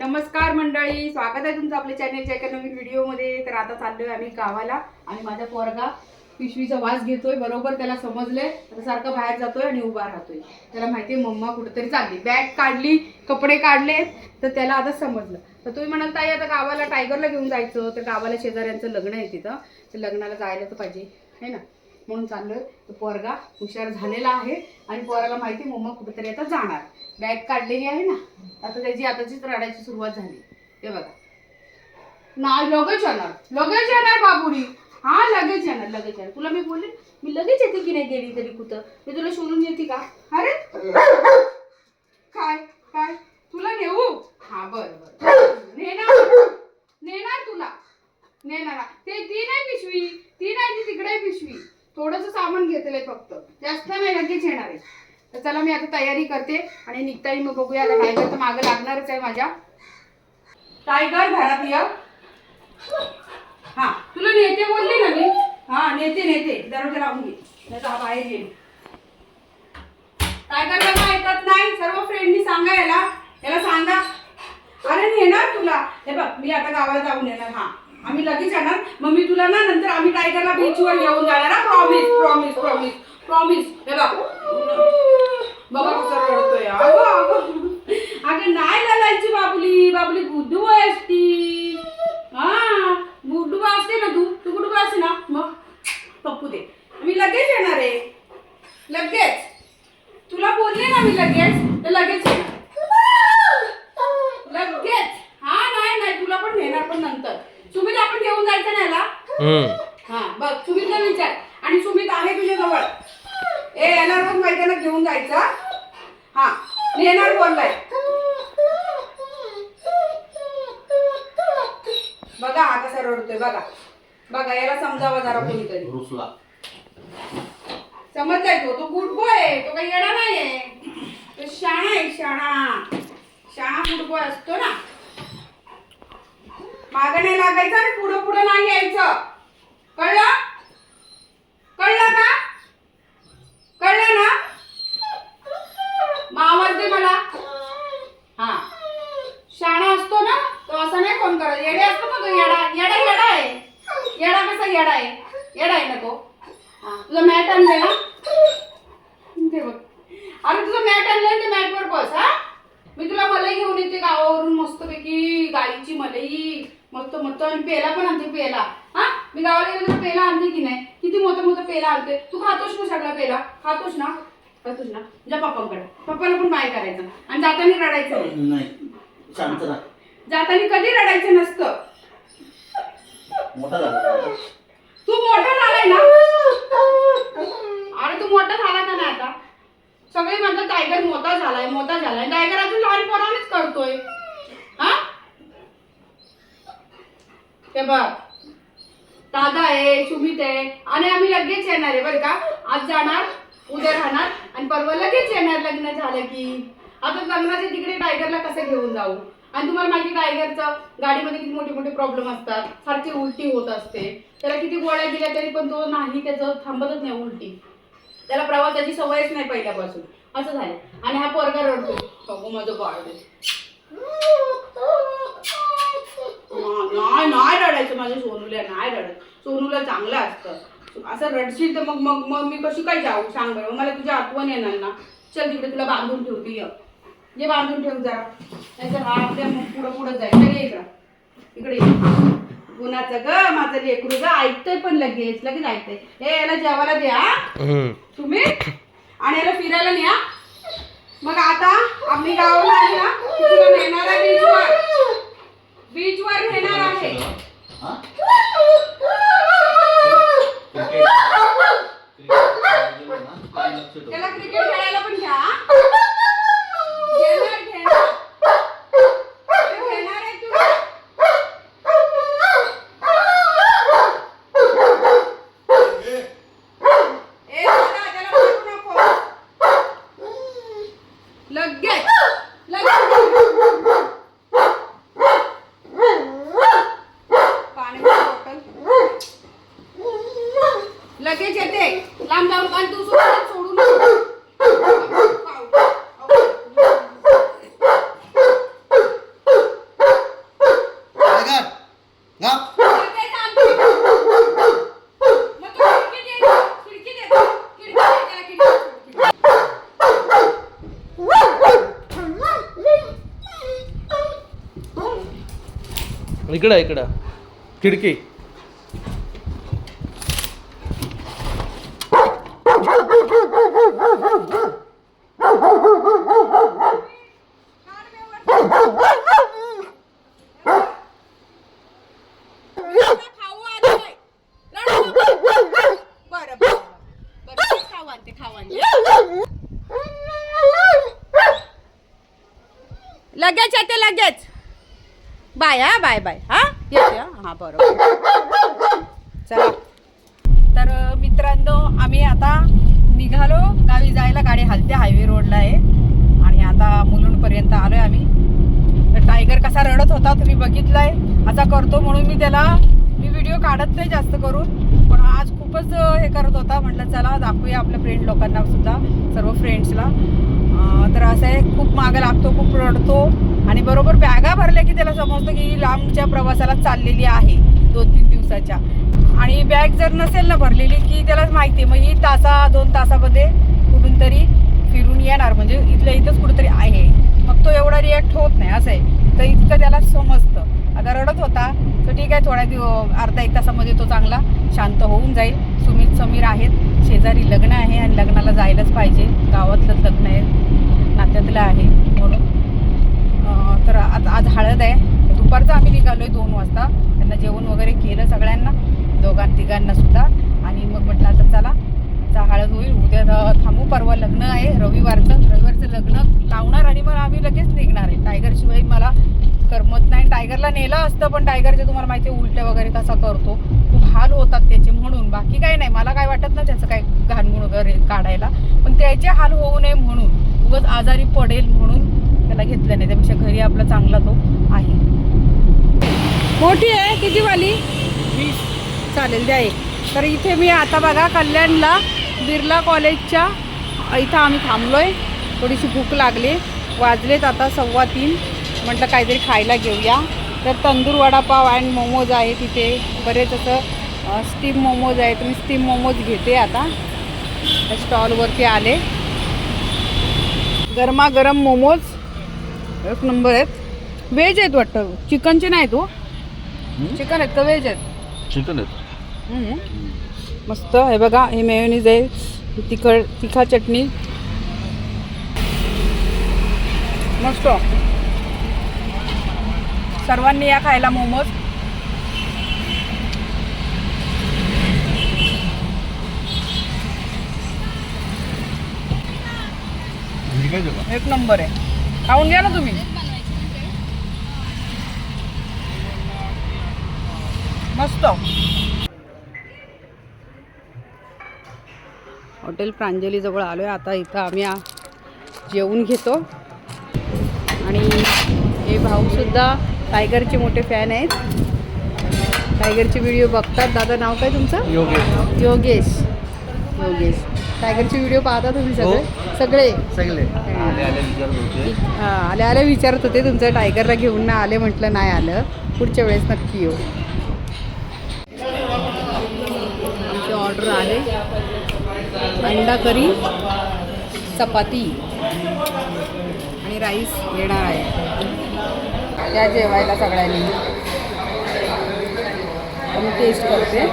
नमस्कार मंडळी स्वागत आहे तुमचं आपल्या चॅनलच्या एका नवीन व्हिडिओमध्ये तर आता चाललोय आम्ही गावाला आणि माझा पोरगा पिशवीचा वास घेतोय बरोबर त्याला समजलंय. आता सारखं बाहेर जातोय आणि उभा राहतोय. त्याला माहिती आहे मम्मा कुठेतरी चालली. बॅग काढली कपडे काढले तर त्याला आता समजलं. तर तुम्ही म्हणाल ताई आता गावाला टायगरला घेऊन जायचं. तर गावाला शेजाऱ्यांचं लग्न आहे तिथं. तर लग्नाला जायला तर पाहिजे है ना? म्हणून चाललोय. तो पोरगा हुशार झालेला आहे आणि पोराला माहिती मम्मा कुठेतरी आता जाणार. बॅग काढलेली आहे ना. आता त्याची आताचीच रडायची सुरुवात झाली. ते बघा. नाही लगेच येणार. लगेच येणार बाबुरी. हा लगेच येणार लगेच येणार. तुला मी बोलले मी लगेच येते की नाही गेली तरी कुठं? मी तुला शोधून येते का? अरे! काय? काय? तुला नेऊ? हा बरं बरं. नेणार? नेणार तुला? नेणार. ते ती नाही पिशवी. ती नाही ती तिकडे पिशवी. थोडस सामान घेतलंय फक्त. जास्त नाही लगेच येणार आहे. तर चला मी आता तयारी करते आणि निघताही मग बघूया आता टायगर तर मागं लागणारच आहे माझ्या. टायगर घरात ये हा तुला नेते बोलली ना मी? हा नेते नेते. दरवाजा लावून घे. नाही हा बाहेर येईल. टायगर बघा ऐकत नाही. सर्व फ्रेंडनी सांगा याला. याला सांगा. अरे नेणार तुला? हे बघ मी आता गावाला जाऊन येणार. हा. आम्ही लगेच येणार. मग मी तुला ना नंतर आम्ही टायगरला बीचवर घेऊन जाणार. हा प्रॉमिस प्रॉमिस प्रॉमिस प्रॉमिस हे बघ. बघा कसं रडतोय. अगं अगं. अगं नाही लालायची बाबुली. बाबुली बुद्धू असती. हा गुड्डू असते ना तू? तू कुठं असते ना मग पप्पू दे मी लगेच येणार आहे लगेच तुला बोलले ना मी लगेच तर लगेच येणार लगेच हा नाही नाही तुला पण नेणार पण नंतर सुमित आपण घेऊन जायचं ना याला हम्म हा बघ सुमितला विचार आणि सुमित आहे तुझ्या जवळ ए याला रोज मैदानात घेऊन जायचं हा नेणार बोललाय बघा हा कसा रडतोय बघा बघा याला समजावा जरा कोणीतरी रुसला समजलाय तो. तो गुड बॉय आहे. तो काही येणार नाहीये. तो शाणा आहे शाणा. शहा गुड बॉय असतो ना. माग नाही लागायचं आणि पुढं पुढं नाही यायचं. कळलं? कळलं का? कळलं ना? मग आवाज दे मला. हा. शाणा असतो ना तो असा नाही कोण करत. येडे असतो ना तो येडा. येडा येडा आहे. येडा कसा येडा आहे? येडा आहे ना तो. तुझं मॅट आणलंय ना ते बघ. अरे तुझं मॅट आणलंय ते मॅटवर बस हा? मी तुला मलाई घेऊन येते गावावरून मस्तपैकी गाईची मलाई मस्त मस्त. आणि पेला पण आणते पेला. हा? मी गावाला गेले तुला पेला आणते की नाही? किती मोठं मोठं पेला आणते? तू खातोस ना सगळा पेला? खातोस ना? खातोस ना? जा पप्पांकडे. पप्पाला पण बाय करायचं आणि जाताना रडायचं नाही. नाही. शांत राहा. जाताना कधी रडायचं नसतं. मोठा झाला. तू मोठा झालाय ना? अरे तू मोठा झाला का नाही आता? सगळे म्हणतात टायगर मोठा झालाय मोठा झालाय. टायगर अजून लहान पोरानेच करतोय? हा? ते बघ. दादा आहे सुमित आहे. आणि आम्ही लगेच येणार आहे बरं का? आज जाणार उद्या राहणार आणि परवा लगेच येणार लग्न झालं की. आता लग्नाच्या तिकडे टायगरला कसं घेऊन जाऊ? आणि तुम्हाला माहिती टायगरचं गाडीमध्ये किती मोठे मोठे प्रॉब्लेम असतात. सारखी उलटी होत असते. त्याला किती गोळ्या दिल्या तरी पण तो नाही त्याचं थांबतच नाही उलटी. त्याला प्रवासाची सवयच नाही पहिल्यापासून. असं झालं. आणि हा पोरगा रडतो. बघू माझं बाळ नाही नाही रडायचं माझ्या सोनूला नाही रडत. सोनूला चांगलं असतं. असं रडशील तर मग मग मग मी कशी काय जाऊ? सांग बरं. मला तुझी आठवण येणार ना. चल तिकडे तुला बांधून ठेवते. ये. बांधून ठेव जरा. नाहीतर हा आपल्या मग पुढं पुढं जाईल. तर ये इकडं. इकडे कुणाचं ग माझं लेकरू ग. ऐकतंय पण लगेच लगेच ऐकतंय. ए याला जेवायला द्या हम्म. तुम्ही आणि याला फिरायला न्या. मग आता आम्ही गावाला आली ना की तुला नेणार आहे बीचवर बीचवर नेणार आहे हा? क्रिकेट त्याला क्रिकेट खेळायला पण घ्या हा? घेणार घेणार ते घेणार आहे तू ए दादा त्याला मारू नको लगेच लगेच पाण्याची बॉटल लगेच येते. लांब लांब आणि तू सोडून सोडू नको खिडकी. सगळ्याचं आमचं. मग तू खिडकी दे, खिडकी दे, खिडकी दे त्याला, खिडकी दे. इकडं इकडं खिडकी खाऊ आणलंय. रडू नको. बरं, बरं. बरं, ते खाऊ आणते, खाऊ आणते. लगेच येते लगेच बाय बाय. हां? हा येते हा? बरोबर. चला. तर मित्रांनो आम्ही आता निघालो. गावी जायला गाडी हलते हायवे रोडला आहे. आणि आता मुलुंडपर्यंत आलो आहे आम्ही. तर टायगर कसा रडत होता तुम्ही बघितलाय. असा करतो म्हणून मी त्याला मी व्हिडिओ काढत नाही जास्त करून. पण आज खूपच हे करत होता. म्हटलं चला दाखवूया आपल्या फ्रेंड लोकांना सुद्धा सर्व फ्रेंड्सला तर असं आहे खूप मागं लागतो खूप रडतो. आणि बरोबर बॅगा भरल्या की त्याला समजतं की लांबच्या प्रवासाला चाललेली आहे दोन तीन दिवसाच्या. आणि बॅग जर नसेल ना भरलेली की त्यालाच माहिती आहे, मग ही तासा दोन तासामध्ये कुठून तरी फिरून येणार. म्हणजे इथल्या इथंच कुठंतरी आहे. मग तो एवढा रिॲक्ट होत नाही. असं आहे. तर इतकं त्याला समजतं. आता रडत होता. तर ठीक आहे थोड्या दिव अर्धा एक तासामध्ये तो चांगला शांत होऊन जाईल. सुमित समीर आहेत. शेजारी लग्न आहे आणि लग्नाला जायलाच पाहिजे. गावातलंच लग्न आहे. नात्यातलं आहे. म्हणून तर आता आज हळद आहे. दुपारचं आम्ही निघालो आहे दोन वाजता. त्यांना जेवण वगैरे केलं सगळ्यांना दोघां तिघांना सुद्धा. आणि मग म्हटलं आता चला आता हळद होईल. उद्या थांबू परवा लग्न आहे रविवारचं. रविवारचं लग्न लावणार आणि मग आम्ही लगेच निघणार आहे. टायगरशिवाय मला करमत नाही. टायगरला नेलं असतं पण टायगरचे तुम्हाला माहिती आहे उलट्या वगैरे कसा करतो. खूप हाल होतात त्याचे म्हणून. बाकी काही नाही. मला काय वाटत ना त्याचं काय घाणगुण वगैरे काढायला. पण त्याचे हाल होऊ नये म्हणून. उगाच आजारी पडेल म्हणून त्याला घेतलं नाही. त्यापेक्षा घरी आपला चांगला तो आहे. मोठी आहे. किती वाली चालेल द्या एक. तर इथे मी आता बघा कल्याणला बिर्ला कॉलेजच्या इथं आम्ही थांबलोय. थोडीशी भूक लागली. वाजलेत आता सव्वा तीन. म्हटलं काहीतरी खायला घेऊया. तर तंदूर वडापाव अँड मोमोज आहे तिथे बरेच असं स्टीम मोमोज आहे तुम्ही स्टीम मोमोज घेते आता. स्टॉलवरती आले. गरमागरम मोमोज. एक नंबर आहेत. व्हेज आहेत वाटतं. चिकनचे नाही तो चिकन आहेत का? व्हेज आहेत. चिकन आहेत. हम्म. मस्त. हे बघा हे मेयोनीज आहे. ही तिखट तिखा चटणी. मस्त. सर्वांनी या खायला मोमोज. एक नंबर आहे. खाऊन घ्या ना तुम्ही. मस्त. हॉटेल प्रांजलीजवळ आलो आहे आता इथं आम्ही जेवून घेतो. आणि हे भाऊसुद्धा टायगरचे मोठे फॅन आहेत. टायगरचे व्हिडिओ बघतात. दादा नाव काय तुमचं? योगेश. योगेश. योगेश. टायगरचे व्हिडिओ पाहता तुम्ही सगळे? सगळे? सगळे. आले आले विचारत होते. हा, आले आले विचारत होते तुमचं टायगरला घेऊन ना आले म्हटलं नाही आलं. पुढच्या वेळेस नक्की येऊ. आमची ऑर्डर आहे अंडा करी चपाती आणि राईस येणार आहे. त्या जेवायला सगळ्यांनी. मी टेस्ट करते.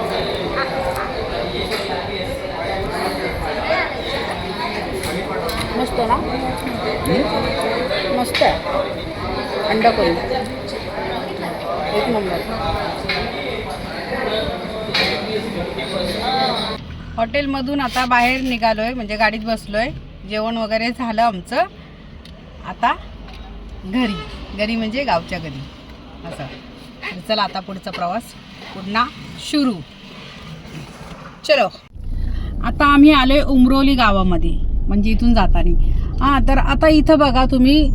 मस्त ना? मस्त आहे. अंडा करी एक नंबर. हॉटेलमधून आता बाहेर निघालो आहे म्हणजे गाडीत बसलो आहे जेवण वगैरे झालं आमचं. आता घरी. घरी म्हणजे गावच्या घरी. असं. चला आता पुढचा प्रवास. पुन्हा सुरू. चलो. आता आम्ही आलोय उमरोली गावामध्ये. म्हणजे इथून जाताना. हां तर आता इथं बघा तुम्ही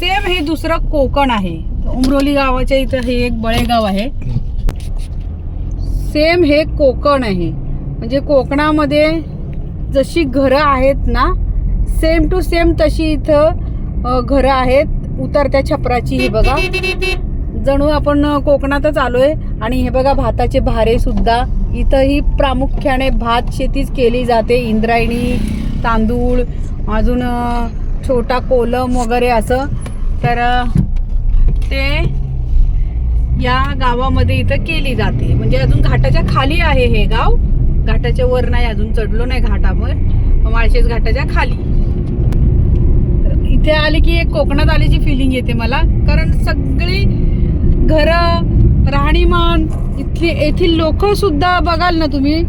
सेम हे दुसरं कोकण आहे. उमरोली गावाच्या इथं हे एक बळेगाव आहे. सेम हे कोकण आहे. म्हणजे कोकणामध्ये जशी घरं आहेत ना सेम टू सेम तशी इथं घरं आहेत. उतरत्या छपराची ही बघा. जणू आपण कोकणातच आलो आहे आणि हे बघा भाताचे भारे सुद्धा. इथंही प्रामुख्याने भात शेतीच केली जाते. इंद्रायणी तांदूळ अजून छोटा कोलम वगैरे असं. तर ते या गावामध्ये इथं केली जाते. म्हणजे अजून घाटाच्या खाली आहे हे गाव. घाटाच्या वर नाही अजून चढलो नाही घाटावर. माळशेज घाटाच्या खाली. इथे आले की एक कोकणात आल्याची फिलिंग येते मला. कारण सगळी घरं राहणीमान इथली येथील लोक सुद्धा बघाल ना तुम्ही.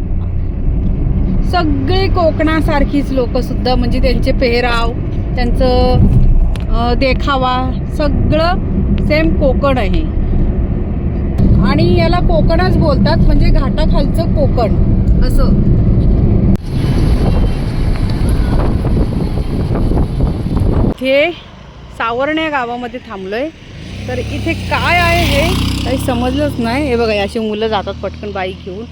सगळी कोकणासारखीच लोकंसुद्धा म्हणजे त्यांचे पेहराव त्यांचं देखावा सगळं सेम कोकण आहे. आणि याला कोकणच बोलतात म्हणजे घाटाखालचं कोकण असं. इथे सावरण्या गावामध्ये थांबलोय. तर इथे काय आहे हे काही समजलंच नाही. हे बघा अशी मुलं जातात पटकन बाईक घेऊन.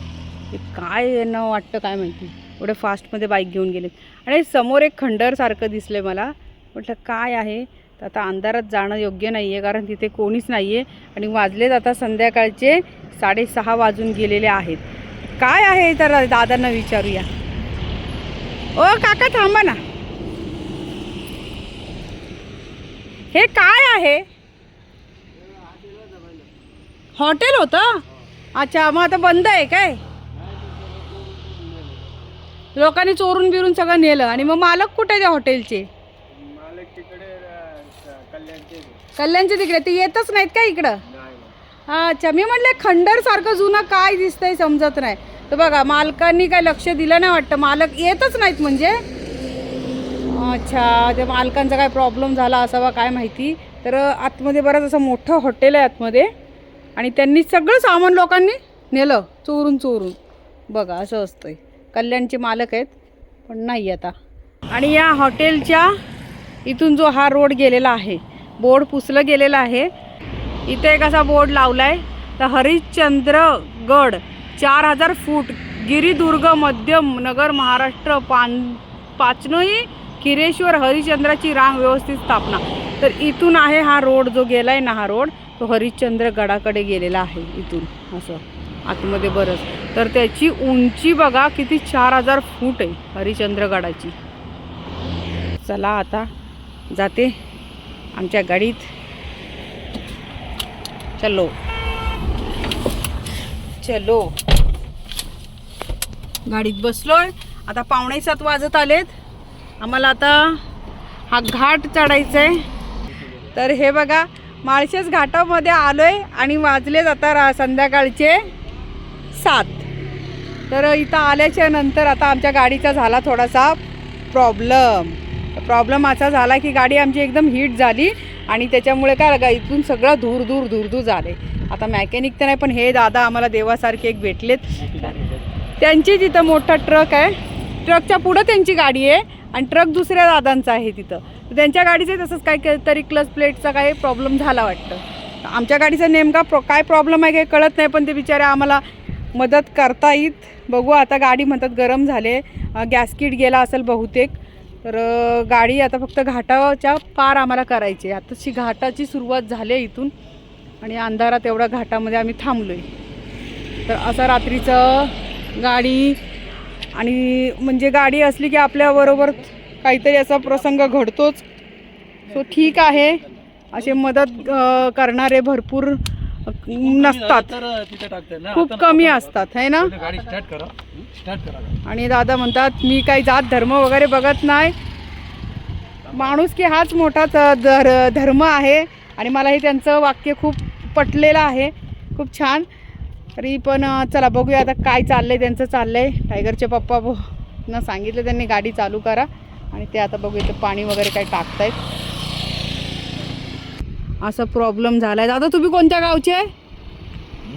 काय यांना वाटतं काय माहिती. एवढं फास्टमध्ये बाईक घेऊन गेले. आणि समोर एक खंडरसारखं दिसलं दिसलं मला. म्हटलं काय आहे? तर आता अंधारात जाणं योग्य नाही आहे कारण तिथे कोणीच नाही आहे आणि वाजलेत आता संध्याकाळचे साडेसहा वाजून गेलेले आहेत. काय आहे? तर दादांना विचारूया. ओ काका थांबा ना. हे काय आहे? हॉटेल होतं. अच्छा मग आता बंद आहे काय? लोकांनी चोरून बिरून सगळं नेलं. आणि मग मालक कुठे त्या हॉटेलचे? कल्याणचे तिकडे. ते येतच नाहीत का इकडं? अच्छा मी म्हटलं खंडर सारखं जुनं काय दिसतंय समजत नाही. तर बघा मालकांनी काय लक्ष दिलं नाही वाटतं. मालक येतच नाहीत म्हणजे? अच्छा त्या मालकांचा काय प्रॉब्लेम झाला असावा काय माहिती. तर आतमध्ये बरंच असं मोठं हॉटेल आहे आतमध्ये. आणि त्यांनी सगळं सामान लोकांनी नेलं चोरून चोरून. बघा असं असतंय. कल्याणचे मालक आहेत पण नाही आता. आणि या हॉटेलच्या इथून जो हा रोड गेलेला आहे बोर्ड पुसलं गेलेलं आहे इथे एक असा बोर्ड लावला आहे तर हरिश्चंद्रगड चार हजार फूट गिरिदुर्ग मध्यम नगर महाराष्ट्र पान पाचनोई किरेश्वर हरिश्चंद्राची रांग व्यवस्थित स्थापना. तर इथून आहे हा रोड जो गेला आहे ना हा रोड तो हरिश्चंद्र गडाकडे गेलेला आहे इथून असं. आतमध्ये बरंच. तर त्याची उंची बघा किती चार हजार फूट आहे हरिश्चंद्र गडाची चला आता जाते आमच्या गाडीत. चलो. चलो. गाडीत बसलोय. आता पावणे सात वाजत आलेत. आम्हाला आता हा घाट चढायचा आहे तर हे बघा माळशेज घाटामध्ये आलोय आणि वाजलेत आता रा संध्याकाळचे. सात. तर इथं आल्याच्यानंतर आता आमच्या गाडीचा झाला थोडासा प्रॉब्लम. प्रॉब्लेम असा झाला की गाडी आमची एकदम हीट झाली आणि त्याच्यामुळे काय गा इथून सगळं धूर धूर धूर धूर झाले. आता मॅकॅनिक तर नाही पण हे दादा आम्हाला देवासारखे एक भेटलेत. त्यांची तिथं मोठा ट्रक आहे. ट्रकच्या पुढं त्यांची गाडी आहे आणि ट्रक दुसऱ्या दादांचा आहे तिथं. त्यांच्या गाडीचं तसंच काही तरी क्लच प्लेटचा काही प्रॉब्लेम झाला वाटतं. आमच्या गाडीचा नेमका प्रो काय प्रॉब्लेम आहे काही कळत नाही पण ते बिचारे आम्हाला मदत करता येत बघू आता गाडी म्हणतात गरम झाले. गॅसकिट गेला असेल बहुतेक. तर गाडी आता फक्त घाटाच्या पार आम्हाला करायची आहे. आताची घाटाची सुरुवात झाली आहे इथून. आणि अंधारात एवढ्या घाटामध्ये आम्ही थांबलो आहे तर असं रात्रीचं गाडी आणि म्हणजे गाडी असली की आपल्याबरोबर काहीतरी असा प्रसंग घडतोच. सो ठीक आहे. असे मदत करणारे भरपूर नसतात. खूप कमी असतात है ना? आणि दादा म्हणतात मी काही जात धर्म वगैरे बघत नाही. माणूस की हाच मोठा धर धर्म आहे आणि मला हे त्यांचं वाक्य खूप पटलेलं आहे. खूप छान. तरी पण चला बघूया आता काय चाललंय त्यांचं चाललंय. टायगरचे पप्पा ना सांगितलं त्यांनी गाडी चालू करा. आणि ते आता बघूया ते पाणी वगैरे काय टाकतायत. असा प्रॉब्लेम झालाय. दादा तुम्ही कोणत्या गावचे?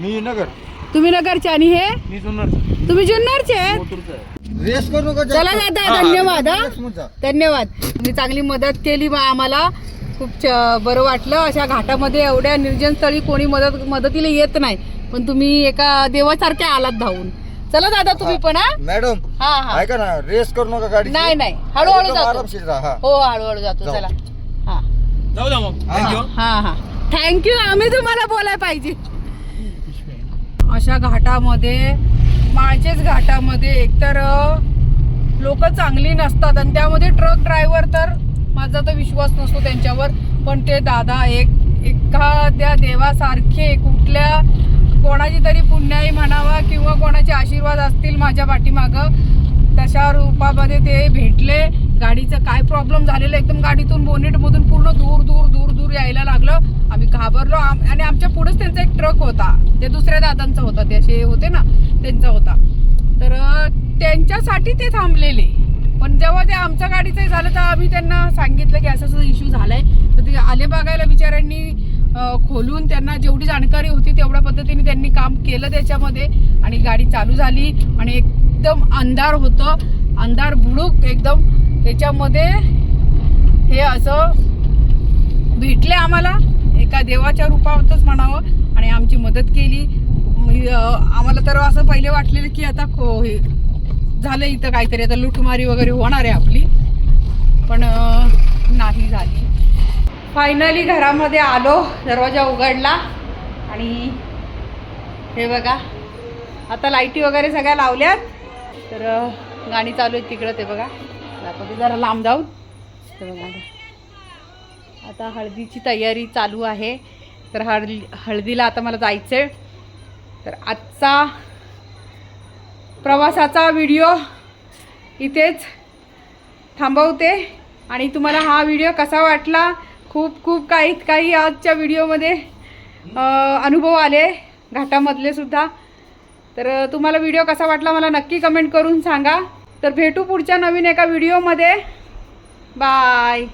मी नगर. तुम्ही नगरचे आणि हे? मी जुन्नर तुम्ही जुन्नरचे? रेस करू नका चला दादा धन्यवाद हा. धन्यवाद. तुम्ही चांगली मदत केली बा आम्हाला. खूप बरं वाटलं. अशा घाटामध्ये एवढ्या निर्जन स्थळी कोणी मदत मदतीला येत नाही. पण तुम्ही एका देवासारखे आलात धावून. चला दादा तुम्ही पण हा? मॅडम हा हा. ऐका ना रेस करू नका गाडी नाही नाही. हळूहळू जातो. आरामशीर राहा. हा. हळूहळू जातो. जाऊ. चला. जाऊ द्या मग. हा. थँक्यू हा हा. थँक्यू आम्ही तुम्हाला बोलाय पाहिजे. अशा घाटामध्ये माळचेच घाटामध्ये एकतर लोक चांगली नसतात आणि त्यामध्ये ट्रक ड्रायव्हर तर माझा तर विश्वास नसतो त्यांच्यावर. पण ते दादा एक एखाद्या देवासारखे कुठल्या कोणाची तरी पुण्याई म्हणावा किंवा कोणाचे आशीर्वाद असतील माझ्या पाठीमागं तशा रूपामध्ये ते भेटले. गाडीचं काय प्रॉब्लेम झालेलं एकदम गाडीतून बोनेटमधून पूर्ण दूर दूर दूर दूर यायला लागलं. आम्ही घाबरलो. आम- आणि आमच्या पुढेच त्यांचा एक ट्रक होता. ते दुसऱ्या दादांचा होता. ते असे होते ना त्यांचा होता. तर त्यांच्यासाठी ते थांबलेले. पण जेव्हा ते आमच्या गाडीचं झालं तर आम्ही त्यांना सांगितलं की असं असं इश्यू झालाय. तर ते आले बघायला बिचाऱ्यांनी खोलून त्यांना जेवढी जाणकारी होती तेवढ्या पद्धतीने त्यांनी काम केलं त्याच्यामध्ये. आणि गाडी चालू झाली. आणि एक एकदम अंधार होतं. अंधार बुडूक एकदम त्याच्यामध्ये हे असं भेटले आम्हाला. एका देवाच्या रूपातच म्हणावं आणि आमची मदत केली. आम्हाला तर असं पहिले वाटलेलं की आता खो हे झालं इथं काहीतरी. आता लुटमारी वगैरे होणार आहे आपली. पण नाही झाली. फायनली घरामध्ये आलो. दरवाजा उघडला. आणि हे बघा आता लाईटी वगैरे सगळ्या लावल्यात. तर गाणी चालू आहेत तिकडं ते बघा. दाखवते जरा लांब जाऊन ते बघा. आता हळदीची तयारी चालू आहे. तर हळदी हळदीला आता मला जायचं आहे तर आजचा प्रवासाचा व्हिडिओ इथेच थांबवते. आणि तुम्हाला हा व्हिडिओ कसा वाटला? खूप खूप काही काही आजच्या व्हिडिओमध्ये अनुभव आले. घाटामधले सुद्धा. तर तुम्हाला व्हिडिओ कसा वाटला मला नक्की कमेंट करून सांगा. तर भेटू पुढच्या नवीन एका व्हिडिओमध्ये. बाय.